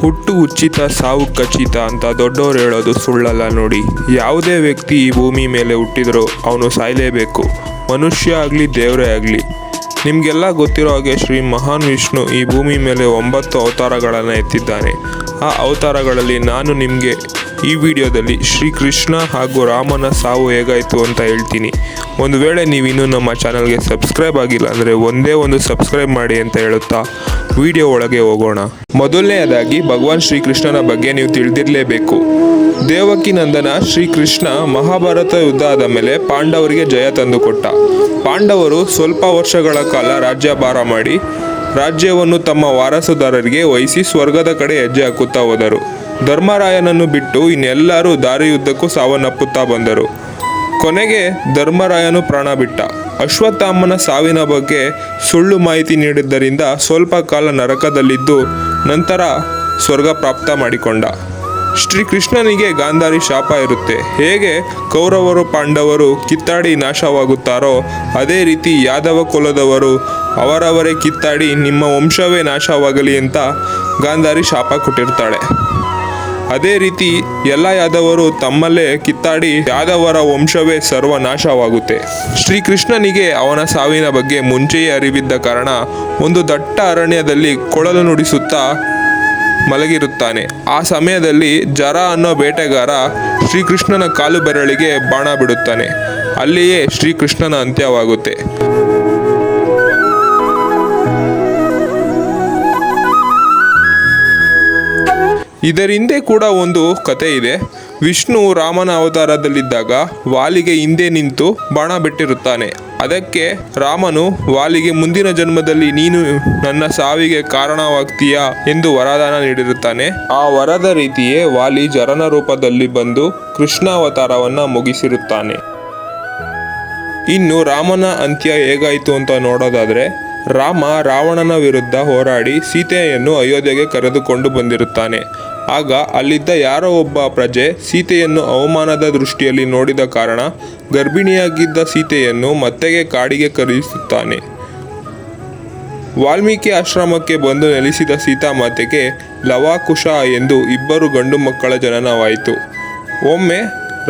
ಹುಟ್ಟು ಉಚಿತ ಸಾವು ಖಚಿತ ಅಂತ ದೊಡ್ಡವರು ಹೇಳೋದು ಸುಳ್ಳಲ್ಲ ನೋಡಿ. ಯಾವುದೇ ವ್ಯಕ್ತಿ ಈ ಭೂಮಿ ಮೇಲೆ ಹುಟ್ಟಿದರೂ ಅವನು ಸಾಯಲೇಬೇಕು. ಮನುಷ್ಯ ಆಗಲಿ, ದೇವರೇ ಆಗಲಿ. ನಿಮಗೆಲ್ಲ ಗೊತ್ತಿರೋ ಹಾಗೆ ಶ್ರೀ ಮಹಾನ್ ವಿಷ್ಣು ಈ ಭೂಮಿ ಮೇಲೆ ಒಂಬತ್ತು ಅವತಾರಗಳನ್ನು ಎತ್ತಿದ್ದಾನೆ. ಆ ಅವತಾರಗಳಲ್ಲಿ ನಾನು ನಿಮಗೆ ಈ ವಿಡಿಯೋದಲ್ಲಿ ಶ್ರೀಕೃಷ್ಣ ಹಾಗೂ ರಾಮನ ಸಾವು ಹೇಗಾಯಿತು ಅಂತ ಹೇಳ್ತೀನಿ. ಒಂದು ವೇಳೆ ನೀವಿನ್ನೂ ನಮ್ಮ ಚಾನಲ್ಗೆ ಸಬ್ಸ್ಕ್ರೈಬ್ ಆಗಿಲ್ಲ ಅಂದರೆ ಒಂದೇ ಒಂದು ಸಬ್ಸ್ಕ್ರೈಬ್ ಮಾಡಿ ಅಂತ ಹೇಳುತ್ತಾ ವಿಡಿಯೋ ಒಳಗೆ ಹೋಗೋಣ. ಮೊದಲನೆಯದಾಗಿ ಭಗವಾನ್ ಶ್ರೀಕೃಷ್ಣನ ಬಗ್ಗೆ ನೀವು ತಿಳಿದಿರಲೇಬೇಕು. ದೇವಕಿ ನಂದನ ಶ್ರೀಕೃಷ್ಣ ಮಹಾಭಾರತ ಯುದ್ಧ ಆದ ಮೇಲೆ ಪಾಂಡವರಿಗೆ ಜಯ ತಂದುಕೊಟ್ಟ. ಪಾಂಡವರು ಸ್ವಲ್ಪ ವರ್ಷಗಳ ಕಾಲ ರಾಜ್ಯಭಾರ ಮಾಡಿ, ರಾಜ್ಯವನ್ನು ತಮ್ಮ ವಾರಸುದಾರರಿಗೆ ವಹಿಸಿ ಸ್ವರ್ಗದ ಕಡೆ ಹೆಜ್ಜೆ ಹಾಕುತ್ತಾ ಹೋದರು. ಧರ್ಮರಾಯನನ್ನು ಬಿಟ್ಟು ಇನ್ನೆಲ್ಲರೂ ದಾರಿಯುದ್ದಕ್ಕೂ ಸಾವನ್ನಪ್ಪುತ್ತಾ ಬಂದರು. ಕೊನೆಗೆ ಧರ್ಮರಾಯನು ಪ್ರಾಣ ಬಿಟ್ಟ. ಅಶ್ವತ್ಥಾಮನ ಸಾವಿನ ಬಗ್ಗೆ ಸುಳ್ಳು ಮಾಹಿತಿ ನೀಡಿದ್ದರಿಂದ ಸ್ವಲ್ಪ ಕಾಲ ನರಕದಲ್ಲಿದ್ದು ನಂತರ ಸ್ವರ್ಗ ಪ್ರಾಪ್ತ ಮಾಡಿಕೊಂಡ. ಶ್ರೀಕೃಷ್ಣನಿಗೆ ಗಾಂಧಾರಿ ಶಾಪ ಇರುತ್ತೆ. ಹೇಗೆ ಕೌರವರು ಪಾಂಡವರು ಕಿತ್ತಾಡಿ ನಾಶವಾಗುತ್ತಾರೋ ಅದೇ ರೀತಿ ಯಾದವ ಕುಲದವರು ಅವರವರೇ ಕಿತ್ತಾಡಿ ನಿಮ್ಮ ವಂಶವೇ ನಾಶವಾಗಲಿ ಅಂತ ಗಾಂಧಾರಿ ಶಾಪ ಕೊಟ್ಟಿರ್ತಾಳೆ. ಅದೇ ರೀತಿ ಎಲ್ಲ ಯಾದವರು ತಮ್ಮಲ್ಲೇ ಕಿತ್ತಾಡಿ ಯಾದವರ ವಂಶವೇ ಸರ್ವನಾಶವಾಗುತ್ತೆ. ಶ್ರೀಕೃಷ್ಣನಿಗೆ ಅವನ ಸಾವಿನ ಬಗ್ಗೆ ಮುಂಚೆಯೇ ಅರಿವಿದ್ದ ಕಾರಣ ಒಂದು ದಟ್ಟ ಅರಣ್ಯದಲ್ಲಿ ಕೊಳಲು ನುಡಿಸುತ್ತಾ ಮಲಗಿರುತ್ತಾನೆ. ಆ ಸಮಯದಲ್ಲಿ ಜರ ಅನ್ನೋ ಬೇಟೆಗಾರ ಶ್ರೀಕೃಷ್ಣನ ಕಾಲು ಬೆರಳಿಗೆ ಬಾಣ ಬಿಡುತ್ತಾನೆ. ಅಲ್ಲಿಯೇ ಶ್ರೀಕೃಷ್ಣನ ಅಂತ್ಯವಾಗುತ್ತೆ. ಇದರ ಹಿಂದೆ ಕೂಡ ಒಂದು ಕತೆ ಇದೆ. ವಿಷ್ಣು ರಾಮನ ಅವತಾರದಲ್ಲಿದ್ದಾಗ ವಾಲಿಗೆ ಹಿಂದೆ ನಿಂತು ಬಾಣ ಬಿಟ್ಟಿರುತ್ತಾನೆ. ಅದಕ್ಕೆ ರಾಮನು, ವಾಲಿಗೆ ಮುಂದಿನ ಜನ್ಮದಲ್ಲಿ ನೀನು ನನ್ನ ಸಾವಿಗೆ ಕಾರಣವಾಗ್ತೀಯಾ? ಎಂದು ವರದಾನ ನೀಡಿರುತ್ತಾನೆ. ಆ ವರದ ರೀತಿಯೇ ವಾಲಿ ಜರನ ರೂಪದಲ್ಲಿ ಬಂದು ಕೃಷ್ಣ ಅವತಾರವನ್ನ ಮುಗಿಸಿರುತ್ತಾನೆ. ಇನ್ನು ರಾಮನ ಅಂತ್ಯ ಹೇಗಾಯಿತು ಅಂತ ನೋಡೋದಾದರೆ, ರಾಮ ರಾವಣನ ವಿರುದ್ಧ ಹೋರಾಡಿ ಸೀತೆಯನ್ನು ಅಯೋಧ್ಯೆಗೆ ಕರೆದುಕೊಂಡು ಬಂದಿರುತ್ತಾನೆ. ಆಗ ಅಲ್ಲಿದ್ದ ಯಾರೋ ಒಬ್ಬ ಪ್ರಜೆ ಸೀತೆಯನ್ನು ಅವಮಾನದ ದೃಷ್ಟಿಯಲ್ಲಿ ನೋಡಿದ ಕಾರಣ ಗರ್ಭಿಣಿಯಾಗಿದ್ದ ಸೀತೆಯನ್ನು ಮತ್ತೆಗೆ ಕಾಡಿಗೆ ಕರೆಯಿಸುತ್ತಾನೆ. ವಾಲ್ಮೀಕಿ ಆಶ್ರಮಕ್ಕೆ ಬಂದು ನೆಲೆಸಿದ ಸೀತಾಮಾತೆಗೆ ಲವಾಕುಶ ಎಂದು ಇಬ್ಬರು ಗಂಡು ಮಕ್ಕಳ ಜನನವಾಯಿತು. ಒಮ್ಮೆ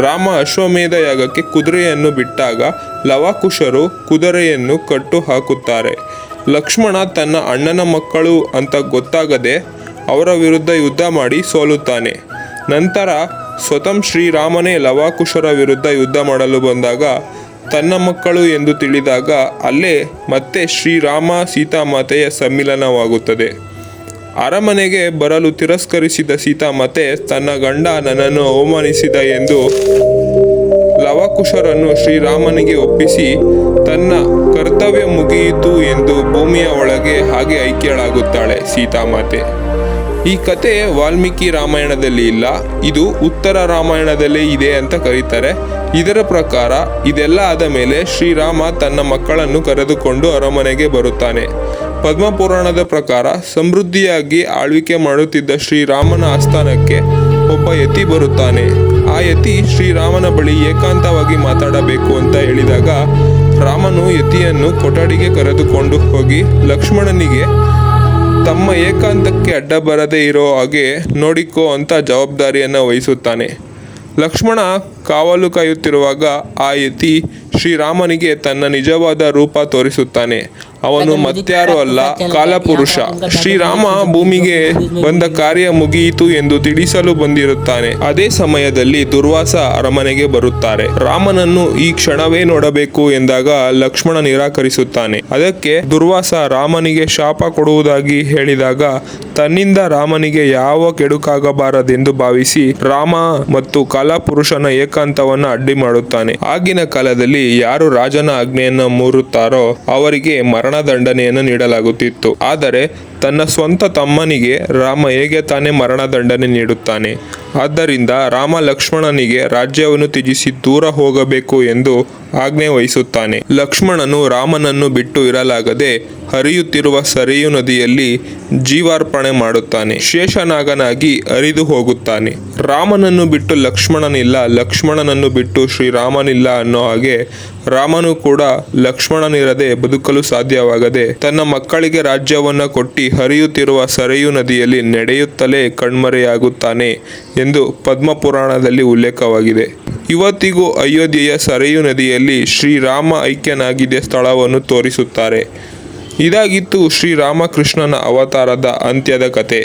ರಾಮ ಅಶ್ವಮೇಧ ಯಾಗಕ್ಕೆ ಕುದುರೆಯನ್ನು ಬಿಟ್ಟಾಗ ಲವಾಕುಶರು ಕುದುರೆಯನ್ನು ಕಟ್ಟು ಹಾಕುತ್ತಾರೆ. ಲಕ್ಷ್ಮಣ ತನ್ನ ಅಣ್ಣನ ಮಕ್ಕಳು ಅಂತ ಗೊತ್ತಾಗದೆ ಅವರ ವಿರುದ್ಧ ಯುದ್ಧ ಮಾಡಿ ಸೋಲುತ್ತಾನೆ. ನಂತರ ಸ್ವತಃ ಶ್ರೀರಾಮನೇ ಲವಾಕುಶರ ವಿರುದ್ಧ ಯುದ್ಧ ಮಾಡಲು ಬಂದಾಗ ತನ್ನ ಮಕ್ಕಳು ಎಂದು ತಿಳಿದಾಗ ಅಲ್ಲೇ ಮತ್ತೆ ಶ್ರೀರಾಮ ಸೀತಾಮಾತೆಯ ಸಮ್ಮಿಲನವಾಗುತ್ತದೆ. ಅರಮನೆಗೆ ಬರಲು ತಿರಸ್ಕರಿಸಿದ ಸೀತಾಮಾತೆ ತನ್ನ ಗಂಡ ನನ್ನನ್ನು ಅವಮಾನಿಸಿದ ಎಂದು ಲವಕುಶರನ್ನು ಶ್ರೀರಾಮನಿಗೆ ಒಪ್ಪಿಸಿ ತನ್ನ ಕರ್ತವ್ಯ ಮುಗಿಯಿತು ಎಂದು ಭೂಮಿಯ ಒಳಗೆ ಹಾಗೆ ಐಕ್ಯಳಾಗುತ್ತಾಳೆ ಸೀತಾಮಾತೆ. ಈ ಕತೆ ವಾಲ್ಮೀಕಿ ರಾಮಾಯಣದಲ್ಲಿ ಇಲ್ಲ, ಇದು ಉತ್ತರ ರಾಮಾಯಣದಲ್ಲೇ ಇದೆ ಅಂತ ಕರೀತಾರೆ. ಇದರ ಪ್ರಕಾರ ಇದೆಲ್ಲ ಆದ ಮೇಲೆ ಶ್ರೀರಾಮ ತನ್ನ ಮಕ್ಕಳನ್ನು ಕರೆದುಕೊಂಡು ಅರಮನೆಗೆ ಬರುತ್ತಾನೆ. ಪದ್ಮಪುರಾಣದ ಪ್ರಕಾರ ಸಮೃದ್ಧಿಯಾಗಿ ಆಳ್ವಿಕೆ ಮಾಡುತ್ತಿದ್ದ ಶ್ರೀರಾಮನ ಆಸ್ಥಾನಕ್ಕೆ ಒಬ್ಬ ಯತಿ ಬರುತ್ತಾನೆ. ಆ ಯತಿ ಶ್ರೀರಾಮನ ಬಳಿ ಏಕಾಂತವಾಗಿ ಮಾತಾಡಬೇಕು ಅಂತ ಹೇಳಿದಾಗ ರಾಮನು ಯತಿಯನ್ನು ಕೊಠಡಿಗೆ ಕರೆದುಕೊಂಡು ಹೋಗಿ ಲಕ್ಷ್ಮಣನಿಗೆ ತಮ್ಮ ಏಕಾಂತಕ್ಕೆ ಅಡ್ಡ ಬರದೇ ಇರೋ ಹಾಗೆ ನೋಡಿಕೋ ಅಂತ ಜವಾಬ್ದಾರಿಯನ್ನು ವಹಿಸುತ್ತಾನೆ. ಲಕ್ಷ್ಮಣ ಕಾವಲು ಕಾಯುತ್ತಿರುವಾಗ ಆ ಯತಿ ಶ್ರೀರಾಮನಿಗೆ ತನ್ನ ನಿಜವಾದ ರೂಪ ತೋರಿಸುತ್ತಾನೆ. ಅವನು ಮತ್ಯಾರು ಅಲ್ಲ ಕಾಲಪುರುಷ. ಶ್ರೀರಾಮ ಭೂಮಿಗೆ ಬಂದ ಕಾರ್ಯ ಮುಗಿಯಿತು ಎಂದು ತಿಳಿಸಲು ಬಂದಿರುತ್ತಾನೆ. ಅದೇ ಸಮಯದಲ್ಲಿ ದುರ್ವಾಸ ಅರಮನೆಗೆ ಬರುತ್ತಾರೆ. ರಾಮನನ್ನು ಈ ಕ್ಷಣವೇ ನೋಡಬೇಕು ಎಂದಾಗ ಲಕ್ಷ್ಮಣ ನಿರಾಕರಿಸುತ್ತಾನೆ. ಅದಕ್ಕೆ ದುರ್ವಾಸ ರಾಮನಿಗೆ ಶಾಪ ಕೊಡುವುದಾಗಿ ಹೇಳಿದಾಗ ತನ್ನಿಂದ ರಾಮನಿಗೆ ಯಾವ ಕೆಡುಕಾಗಬಾರದೆಂದು ಭಾವಿಸಿ ರಾಮ ಮತ್ತು ಕಾಲಪುರುಷನ ಏಕಾಂತವನ್ನು ಅಡ್ಡಿ ಮಾಡುತ್ತಾನೆ. ಆಗಿನ ಕಾಲದಲ್ಲಿ ಯಾರು ರಾಜನ ಆಜ್ಞೆಯನ್ನು ಮೂರುತ್ತಾರೋ ಅವರಿಗೆ ಮರಣದಂಡನೆಯನ್ನು ನೀಡಲಾಗುತ್ತಿತ್ತು. ಆದರೆ ತನ್ನ ಸ್ವಂತ ತಮ್ಮನಿಗೆ ರಾಮ ಹೇಗೆ ತಾನೇ ಮರಣದಂಡನೆ ನೀಡುತ್ತಾನೆ? ಆದ್ದರಿಂದ ರಾಮ ಲಕ್ಷ್ಮಣನಿಗೆ ರಾಜ್ಯವನ್ನು ತ್ಯಜಿಸಿ ದೂರ ಹೋಗಬೇಕು ಎಂದು ಆಜ್ಞೆ ವಹಿಸುತ್ತಾನೆ. ಲಕ್ಷ್ಮಣನು ರಾಮನನ್ನು ಬಿಟ್ಟು ಇರಲಾಗದೆ ಹರಿಯುತ್ತಿರುವ ಸರಿಯು ನದಿಯಲ್ಲಿ ಜೀವಾರ್ಪಣೆ ಮಾಡುತ್ತಾನೆ. ಶೇಷನಾಗನಾಗಿ ಹರಿದು ಹೋಗುತ್ತಾನೆ. ರಾಮನನ್ನು ಬಿಟ್ಟು ಲಕ್ಷ್ಮಣನಿಲ್ಲ, ಲಕ್ಷ್ಮಣನನ್ನು ಬಿಟ್ಟು ಶ್ರೀರಾಮನಿಲ್ಲ ಅನ್ನೋ ಹಾಗೆ ರಾಮನು ಕೂಡ ಲಕ್ಷ್ಮಣನಿರದೆ ಬದುಕಲು ಸಾಧ್ಯವಾಗದೆ ತನ್ನ ಮಕ್ಕಳಿಗೆ ರಾಜ್ಯವನ್ನ ಕೊಟ್ಟಿ ಹರಿಯುತ್ತಿರುವ ಸರೆಯು ನದಿಯಲ್ಲಿ ನಡೆಯುತ್ತಲೇ ಕಣ್ಮರೆಯಾಗುತ್ತಾನೆ ಎಂದು ಪದ್ಮಪುರಾಣದಲ್ಲಿ ಉಲ್ಲೇಖವಾಗಿದೆ. ಇವತ್ತಿಗೂ ಅಯೋಧ್ಯೆಯ ಸರೆಯು ನದಿಯಲ್ಲಿ ಶ್ರೀರಾಮ ಐಕ್ಯನಾಗಿದ್ದ ಸ್ಥಳವನ್ನು ತೋರಿಸುತ್ತಾರೆ. ಇದಾಗಿತ್ತು ಶ್ರೀರಾಮಕೃಷ್ಣನ ಅವತಾರದ ಅಂತ್ಯದ ಕತೆ.